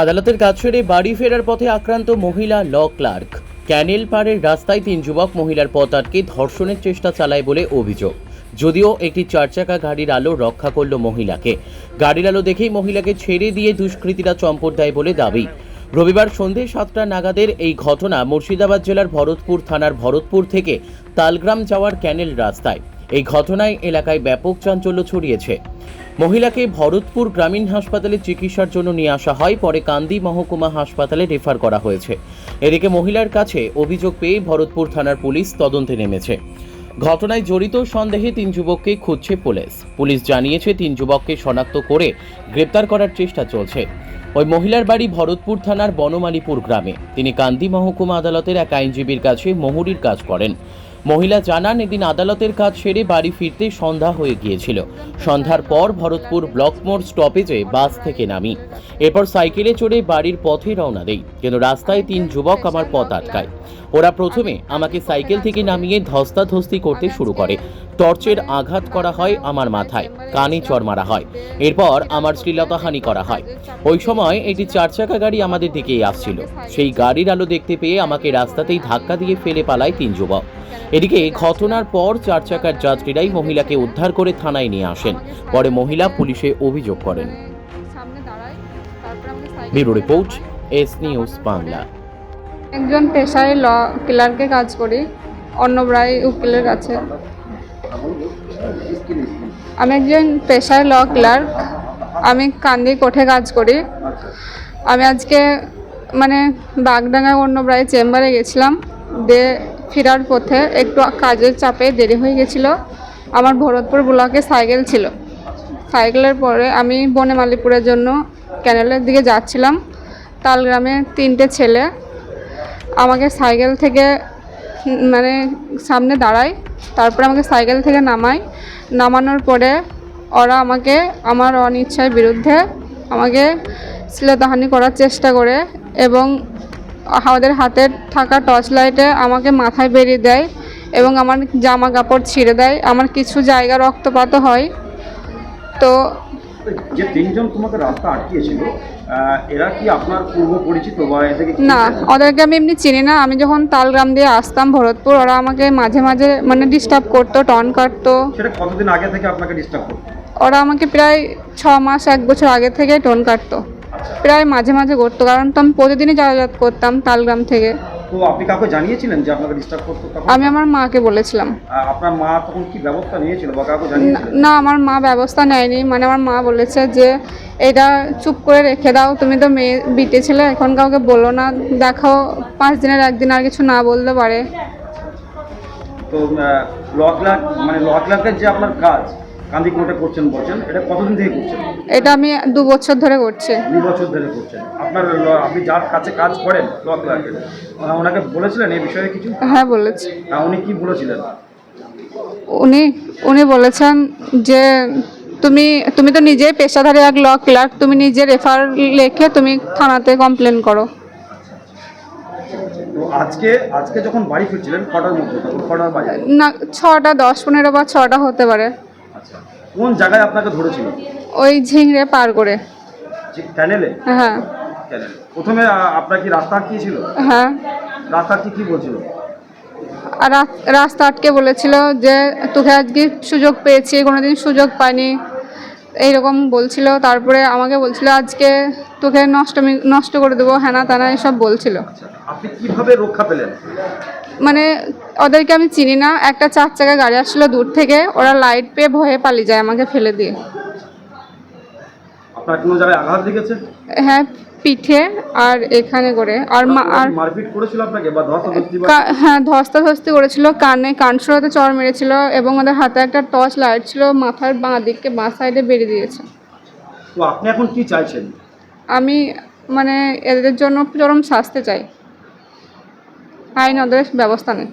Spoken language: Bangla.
আদালতের কাজ সেরে বাড়ি ফেরার পথে আক্রান্ত মহিলা ল ক্লার্ক। ক্যানেল পাড়ের রাস্তায় তিন যুবক মহিলার পথ আটকে ধর্ষণের চেষ্টা চালায় বলে অভিযোগ। যদিও একটি চারচাকা গাড়ির আলো রক্ষা করল মহিলাকে। গাড়ির আলো দেখেই মহিলাকে ছেড়ে দিয়ে দুষ্কৃতীরা চম্পট দেয় বলে দাবি। রবিবার সন্ধে সাতটা নাগাদের এই ঘটনা মুর্শিদাবাদ জেলার ভরতপুর থানার ভরতপুর থেকে তালগ্রাম যাওয়ার ক্যানেল রাস্তায়। এই ঘটনায় এলাকায় ব্যাপক চাঞ্চল্য ছড়িয়েছে। মহিলাকে ভরতপুর গ্রামীণ হাসপাতালে চিকিৎসার জন্য নিয়ে আসা হয়, পরে কান্দি মহকুমা হাসপাতালে রেফার করা হয়েছে। এদিকে মহিলার কাছে অভিযোগ পেয়ে ভরতপুর থানার পুলিশ তদন্তে নেমেছে। ঘটনায় জড়িত সন্দেহে তিন যুবককে খুঁজছে পুলিশ। পুলিশ জানিয়েছে, তিন যুবককে শনাক্ত করে গ্রেপ্তার করার চেষ্টা চলছে। ওই মহিলার বাড়ি ভরতপুর থানার বনমালীপুর গ্রামে। তিনি কান্দি মহকুমা আদালতের এক আইনজীবীর কাছে মহুরির কাজ করেন। মহিলা জানান, এদিন আদালতের কাজ সেরে বাড়ি ফিরতে সন্ধ্যা হয়ে গিয়েছিল। সন্ধ্যার পর ভরতপুর ব্লক মোড় স্টপেজে বাস থেকে নামি। এরপর সাইকেলে চড়ে বাড়ির পথে রওনা দেই। কিন্তু রাস্তায় তিন যুবক আমার পথ আটকায়। ওরা প্রথমে আমাকে সাইকেল থেকে নামিয়ে ধস্তাধস্তি করতে শুরু করে। টর্চের আঘাত করা হয় আমার মাথায়, কানে চর মারা হয়। এরপর আমার শ্লীলতাহানি করা হয়। ওই সময় একটি চার চাকা গাড়ি আমাদের দিকেই আসছিল। সেই গাড়ির আলো দেখতে পেয়ে আমাকে রাস্তাতেই ধাক্কা দিয়ে ফেলে পালায় তিন যুবক। এদিকে ঘটনার পর চার চাকার যাত্রীরাই মহিলাকে উদ্ধার করে থানায় নিয়ে আসেন। পরে মহিলা পুলিশে অভিযোগ করেন। Bureau report, S news Bangla. একজন পেশায় ল ক্লার্কে কাজ করি অন্নব্রাই উকিলের কাছে। আমি একজন পেশায় ল ক্লার্ক। আমি কান্দি কোঠে কাজ করি। আমি আজকে মানে বাগডাঙ্গা অন্নব্রাই চেম্বারে গেছিলাম। দিয়ে ফেরার পথে একটু কাজের চাপে দেরি হয়ে গেছিল। আমার ভরতপুর ব্লকে সাইকেল ছিল। সাইকেলের পরে আমি বনে বনেমালিপুরের জন্য ক্যানেলের দিকে যাচ্ছিলাম। তালগ্রামে তিনটে ছেলে আমাকে সাইকেল থেকে মানে সামনে দাঁড়ায়, তারপরে আমাকে সাইকেল থেকে নামায়। নামানোর পরে ওরা আমাকে আমার অনিচ্ছার বিরুদ্ধে আমাকে শ্লীলতাহানি করার চেষ্টা করে এবং আমাদের হাতে থাকা টর্চ লাইটে আমাকে মাথায় বেরিয়ে দেয় এবং আমার জামা কাপড় ছিঁড়ে দেয়। আমার কিছু জায়গা রক্তপাত হয়। তো যে তিনজন তোমাকে রাস্তা আটকিয়েছিল এরা কি আপনার পূর্ব পরিচিত বা এদেরকে না ওদেরকে আমি এমনি চিনি না। আমি যখন তালগ্রাম দিয়ে আসতাম ভরতপুর ওরা আমাকে মাঝে মাঝে মানে ডিস্টার্ব করতো টন কাটতো। সেটা কতদিন আগে থেকে আপনাকে ডিস্টার্ব করতো? ওরা আমাকে প্রায় ছ মাস এক বছর আগে থেকে টোন কাটতো। আচ্ছা। প্রায় মাঝে মাঝে করতো কারণ তো আমি প্রতিদিনই যাতায়াত করতাম তালগ্রাম থেকে। তো আপনি কাউকে জানিয়েছিলেন যে আপনাকে ডিস্টার্ব করতো তখন? আমি আমার মাকে বলেছিলাম। আহ, আপনার মা তখন কি ব্যবস্থা নিয়েছিল বা কাউকে না- জানিয়েছিলেন না আমার মা ব্যবস্থা নেয়নি। মানে আমার মা বলেছে যে এটা চুপ করে রেখে দাও। তুমি তো মেয়ে বিটে ছেলে এখন কাউকে বলো না। দেখো পাঁচ দিনের একদিন আর কিছু না বলতে পারে। তো ল ক্লার্ক মানে ল ক্লার্কের যে আপনার কাজ কান্দি কোর্টে করছেন বলছেন এটা কতদিন থেকে করছেন? এটা আমি দু বছর ধরে করছি। দু বছর ধরে করছেন। আপনার আপনি যার কাছে কাজ করেন ল ক্লার্কের ওনাকে বলেছিলেন এই বিষয়ে কিছু? হ্যাঁ বলেছি। উনি কি বলেছিলেন? উনি উনি বলেছেন যে তুমি তুমি তো নিজেই পেশাধারী এক ল ক্লার্ক তুমি নিজে রেফার লেখে তুমি থানাতে কমপ্লেন করো। আজকে আজকে যখন বাড়ি ফিরছিলেন কটার মধ্যে? তখন কটার বাজে? না ছটা দশ পনেরো বা ছটা হতে পারে। কোন জায়গায় আপনাকে ধরেছিল? ওই ঝিংড়ে পার করে। ক্যানেলে? হ্যাঁ। ক্যানেলে। প্রথমে আপনার কি রাস্তা আটকে ছিল? হ্যাঁ। রাস্তা আটকে কি বলছিল? আর রাস- রাস্তা আটকে বলেছিল যে তোকে আজকে সুযোগ পেয়েছি কোনোদিন সুযোগ পাইনি। এইরকম বলছিল তারপরে আমাকে বলছিল আজকে তোকে নষ্ট নষ্ট করে দেবো। হ্যানা তানা এসব বলছিল। আচ্ছা আপনি কীভাবে রক্ষা পেলেন? মানে ওদেরকে আমি চিনি না। একটা চার চাকা গাড়ি আসছিল দূর থেকে ওরা লাইট পেয়ে ভয়ে পালিয়ে যায় আমাকে ফেলে দিয়ে। আপনার কোনো জায়গায় আঘাত লেগেছে? হ্যাঁ পিঠে আর এখানে করে। আর আর মারপিট করেছিল আপনাকে বা ধস্তাধস্তি হ্যাঁ ধস্তাধস্তি করেছিল কানে কানসুরাতে চর মেরেছিল এবং ওদের হাতে একটা টর্চ লাইট ছিল মাথার বাঁ দিককে বাঁ সাইডে বেরিয়ে দিয়েছে। তো আপনি এখন কি চাইছেন? আমি মানে এদের জন্য চরম শাস্তি চাই। আইন ওদের ব্যবস্থা নেই